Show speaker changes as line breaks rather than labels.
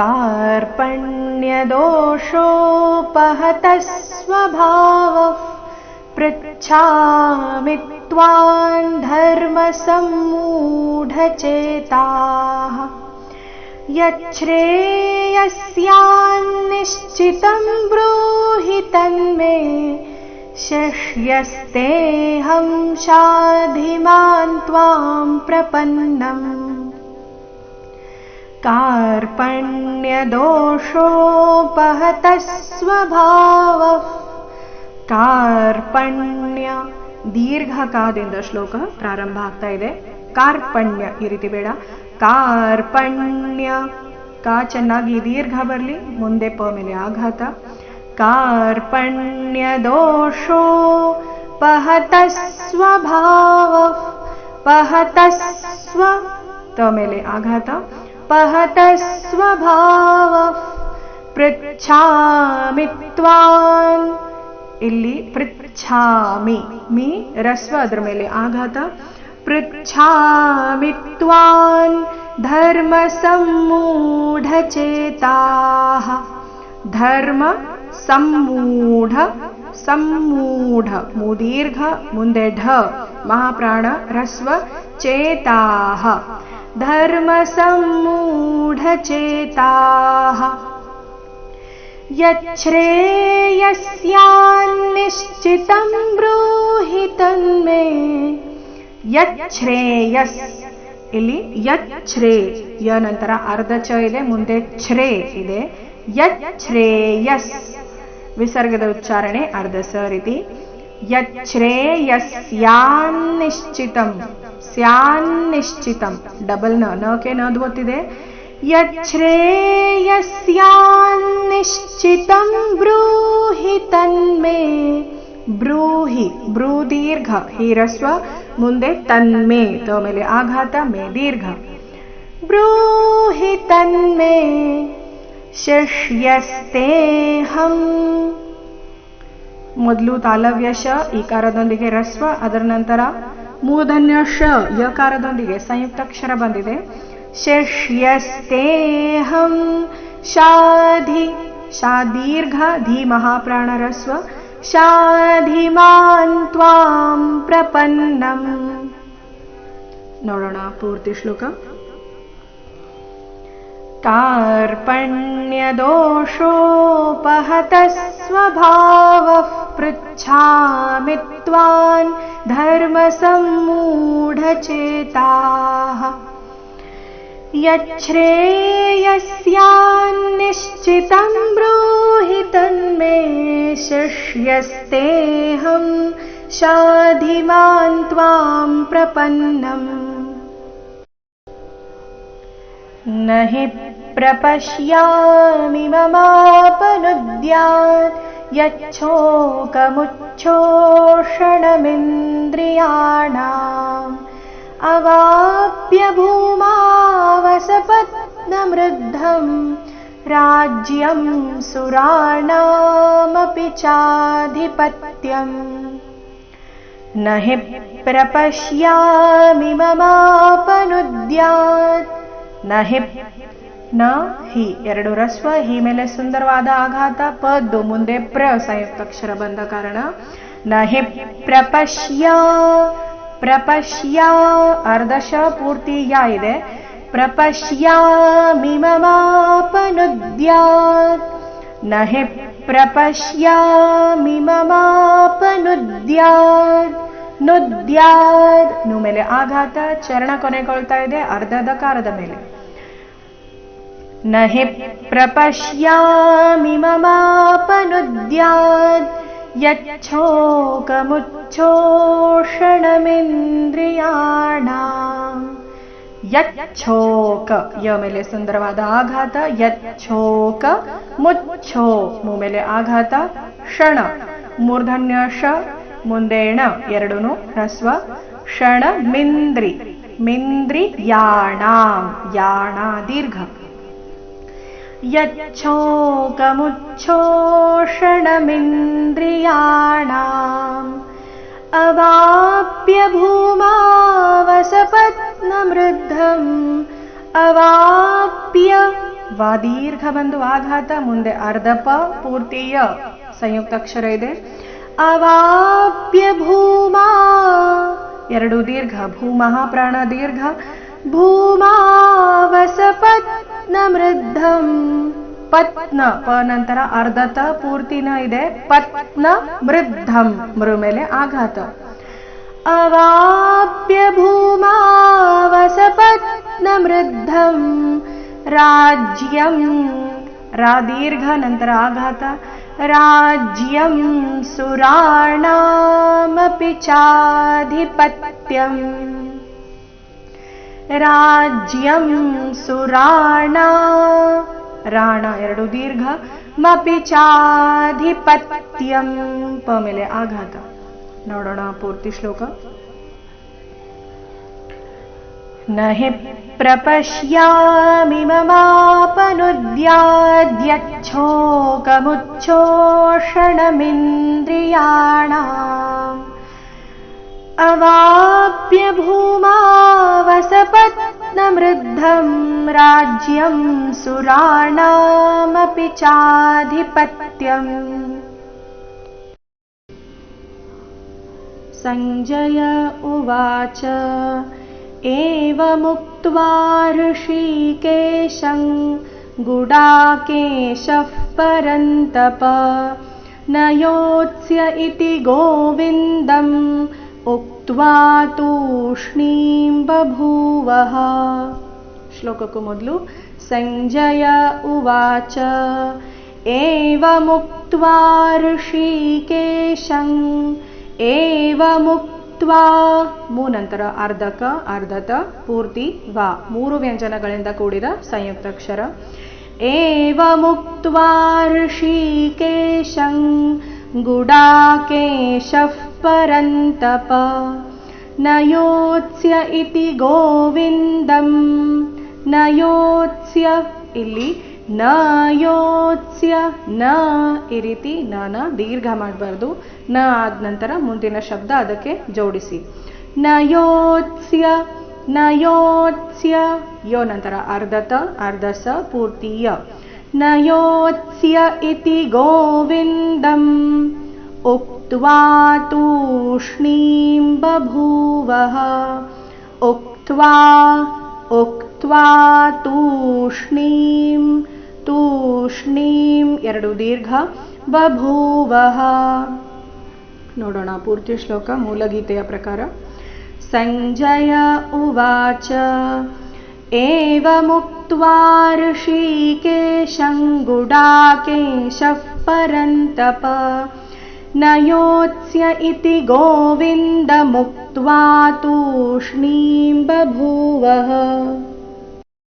कार्पण्यदोषोपहतः स्वभावः पृच्छामि त्वान् धर्मसम्मूढचेताः। यच्छ्रेयस्यान्निश्चितं ब्रूहि तन्मे शिष्यस्तेऽहं शाधिमान् त्वां प्रपन्नम् कार्पण्यदोषोपहतः स्वभावः ಕಾರ್ಪಣ್ಯ ದೀರ್ಘಕಾದಿಂದ ಶ್ಲೋಕ ಪ್ರಾರಂಭ ಆಗ್ತಾ ಇದೆ ಕಾರ್ಪಣ್ಯ ಈ ರೀತಿ ಬೇಡ ಕಾರ್ಪಣ್ಯ ಕಾ ಚೆನ್ನಾಗಿ ದೀರ್ಘ ಬರಲಿ ಮುಂದೆ ಪ ಮೇಲೆ ಆಘಾತ ಕಾರ್ಪಣ್ಯ ದೋಷೋ ಪಹತ ಸ್ವಭಾವ ಪಹತ ಸ್ವ ತ ಮೇಲೆ ಆಘಾತ ಪಹತ ಸ್ವಭಾವ ಪೃಚ್ಛಾಮಿ ತ್ವಾನ್ ಇಲ್ಲಿ ಪೃಚ್ಛಾಮಿ ಮಿ ರಸ್ವ ಅದರ ಮೇಲೆ ಆಘಾತ ಪೃಚ್ಛಾಮಿ ತ್ವಾನ್ ಧರ್ಮ ಸಮ್ಮೂಢಚೇತಾ ಧರ್ಮ ಸಮ್ಮೂಢ ಸಮ್ಮೂಢ ಮುದೀರ್ಘ ಮುಂದೆ ಢ ಮಹಾಪ್ರಾಣ ರಸ್ವ ಚೇತಾ ಧರ್ಮ ಸಮ್ಮೂಢಚೇತಾ यच्छ्रेयस्यान्निश्चितं ಬ್ರೂಹಿ ತನ್ಮೇ ಯಚ್ಛ್ರೇಯಸ್ ಇಲ್ಲಿ ಯಚ್ಛ್ರೇ ಯ ನಂತರ ಅರ್ಧ ಚ ಇದೆ ಮುಂದೆ ಛ್ರೇ ಇದೆ ಯಚ್ಛ್ರೇಯಸ್ ವಿಸರ್ಗದ ಉಚ್ಚಾರಣೆ ಅರ್ಧ ಸ ರೀತಿ ಯಚ್ಛ್ರೇಯಸ್ಯಾನ್ನಿಶ್ಚಿತಂ ಸ್ಯಾನ್ನಿಶ್ಚಿತಂ ಡಬಲ್ ನ ನಕೆ ನ ಓದ್ತಿದೆ यच्छ्रेयस्यान्निश्चितं ब्रूहि तन्मे ಬ್ರೂಹಿ ಬ್ರೂ ದೀರ್ಘ ಹೀರಸ್ವ ಮುಂದೆ ತನ್ಮೇ ತ ಮೇಲೆ ಆಘಾತ ಮೇ ದೀರ್ಘ ಬ್ರೂಹಿ ತನ್ಮೇ ಶಿಷ್ಯಸ್ತೇಹಂ ಮೊದಲು ತಾಲವ್ಯ ಶ ಈಕಾರದೊಂದಿಗೆ ರಸ್ವ ಅದರ ನಂತರ ಮೂರ್ಧನ್ಯ ಶ ಯಕಾರದೊಂದಿಗೆ ಸಂಯುಕ್ತಾಕ್ಷರ ಬಂದಿದೆ शिष्यस्तेऽहं शाधि शादीर्घ धीमहाप्राणरस्व शाधिमान् त्वां प्रपन्नम् ನೋಡೋಣ ಪೂರ್ತಿ ಶ್ಲೋಕ कार्पण्यदोषोपहतः स्वभावः पृच्छामि त्वान् धर्मसम्मूढचेताः। यच्छ्रेयस्यान्निश्चितं ब्रूहि तन्मे शिष्यस्तेऽहं शाधिमान् त्वां प्रपन्नम्। न हि प्रपश्यामि ममापनुद्यात्। यच्छोकमुच्छोषणमिन्द्रियाणाम्। अवाप्य भूमावसपत्नमृद्धं राज्यं सुराणामपि चाधिपत्यम्। न हि प्रपश्यामि ममापनुद्यात्। न हि ನ, ಹಿ. ಎರಡು ರಸ್ವ, ಹಿ ಮೇಲೆ ಸುಂದರವಾದ ಆಘಾತ ಪದ್ದು ಮುಂದೆ ಪ್ರ ಸಂಯುಕ್ತಾಕ್ಷರ ಬಂದ ಕಾರಣ ನ, ಹಿ. ಪ್ರಪಶ್ಯ ಪ್ರಪಶ್ಯ ಅರ್ಧಶ ಪೂರ್ತಿ ಯಾ ಇದೆ. ಪ್ರಪಶ್ಯ ಮಮಾಪನುದ್ಯಾತ್ನ, ಹಿ. ಪ್ರಪಶ್ಯಾಮಿ ನುದ್ಯಾ ನುದ್ಯಾದ್ ನು ಮೇಲೆ ಆಘಾತ, ಚರಣ ಕೊನೆಗೊಳ್ತಾ ಇದೆ ಅರ್ಧದ ಕಾರದ ಮೇಲೆ. ನ ಹಿ ಪ್ರಪಶ್ಯಾಮಿ ಮಮಾಪನುದ್ಯಾತ್ यच्छोकमुच्छोषणमिन्द्रियाणाम् ಯಚ್ಛೋಕ ಯ ಮೇಲೆ ಸುಂದರವಾದ ಆಘಾತ ಯಚ್ಛೋಕ ಮುಚ್ಛೋ ಮು ಮೇಲೆ ಆಘಾತ ಕ್ಷಣ ಮೂರ್ಧನ್ಯ ಶ ಮುಂದೇಣ ಎರಡುನು ರಸ್ವ ಕ್ಷಣ ಮಿಂದ್ರಿ ಮಿಂದ್ರಿ ಯಾಣಾಂ ಯಾಣ ದೀರ್ಘ यच्छोकमुच्छोषणमिन्द्रियाणाम् अवाप्य भूमावसपत्नमृद्धम् अवाप्य ವಾ ದೀರ್ಘ ಬಂದು ಆಘಾತ ಮುಂದೆ ಅರ್ಧ ಪ ಪೂರ್ತಿ ಯ ಸಂಯುಕ್ತ ಅಕ್ಷರ ಇದೆ ಅವಾಪ್ಯ ಭೂಮಾ ಎರಡು ದೀರ್ಘ ಭೂಮಃ ಪ್ರಾಣ ದೀರ್ಘ ಭೂಮಾ ವಸಪತ್ನ ಮೃದ್ಧಂ ಪತ್ನ ಪ ನಂತರ ಅರ್ಧತ ಪೂರ್ತಿನ ಇದೆ ಪತ್ನ ಮೃದ್ಧಂ ಮೃ ಮೇಲೆ ಆಘಾತ ಅವಾಪ್ಯ ಭೂಮಾ ವಸಪತ್ನ ಮೃದ್ಧಂ ರಾಜ್ಯಂ ರಾ ದೀರ್ಘ ನಂತರ ಆಘಾತ राज्यं सुराणामपि चाधिपत्यम् राज्यं ಸುರಾಣ ರಾಣ ಎರಡು ದೀರ್ಘ ಮಪಿ ಚಾಧಿಪತ್ಯಂ ಪ ಮೇಲೆ ಆಘಾತ ನೋಡೋಣ ಪೂರ್ತಿ ಶ್ಲೋಕ न हि प्रपश्यामि ममापनुद्याद्यच्छोकमुच्छोषणमिन्द्रियाणाम् अवाप्य भूमा वसपत्नमृद्धं राज्यं सुराणामपि चाधिपत्यम्। सञ्जय उवाच एवमुक्त्वा ऋषिकेशं गुडाकेशः परन्तप। न योत्स्य इति गोविन्दम् उक्त्वा तूष्णीं बभूवः ಶ್ಲೋಕಕ್ಕೂ ಮೊದಲು ಸಂಜಯ ಉವಾಚ ಏವಮುಕ್ತ್ವಾ ಋಷಿಕೇಶಂ ಏವಮುಕ್ತ್ವಾ ಮೂ ನಂತರ ಅರ್ಧಕ ಅರ್ಧತ ಪೂರ್ತಿ ವಾ ಮೂರು ವ್ಯಂಜನಗಳಿಂದ ಕೂಡಿದ ಸಂಯುಕ್ತಾಕ್ಷರ ಏವಮುಕ್ತ್ವಾ ಋಷಿಕೇಶಂ ಗುಡಾಕೇಶಃ ಪರಂತಪ न ಯೋತ್ಸ್ಯ ಇತಿ ಗೋವಿಂದಂ ನ ಯೋತ್ಸ್ಯ ಇಲ್ಲಿ ನ ಯೋತ್ಸ್ಯ ನ ಈ ರೀತಿ ನ ದೀರ್ಘ ಮಾಡಬಾರ್ದು. ನ ಆದ ನಂತರ ಮುಂದಿನ ಶಬ್ದ ಅದಕ್ಕೆ ಜೋಡಿಸಿ. ನ ಯೋತ್ಸ್ಯ ನ ಯೋತ್ಸ್ಯ ಯೋ ನಂತರ ಅರ್ಧತ, ಅರ್ಧಸ ಪೂರ್ತಿ ಯ ನ ಯೋತ್ಸ್ಯ ಇತಿ ಗೋವಿಂದಂ. उक्त्वा तूष्णीं बभूवः उक्त्वा उक्त्वा तूष्णीं ತೂಷ್ಣೀಂ ಎರಡು ದೀರ್ಘ ಬಭೂವಃ ನೋಡೋಣ ಪೂರ್ತಿ ಶ್ಲೋಕ ಮೂಲಗೀತೆಯ ಪ್ರಕಾರ ಸಂಜಯ ಉವಾಚ एवमुक्त्वा ऋषिकेशं गुडाकेशः परन्तप न योत्स्य इति गोविन्दमुक्त्वा तूष्णीं बभूवः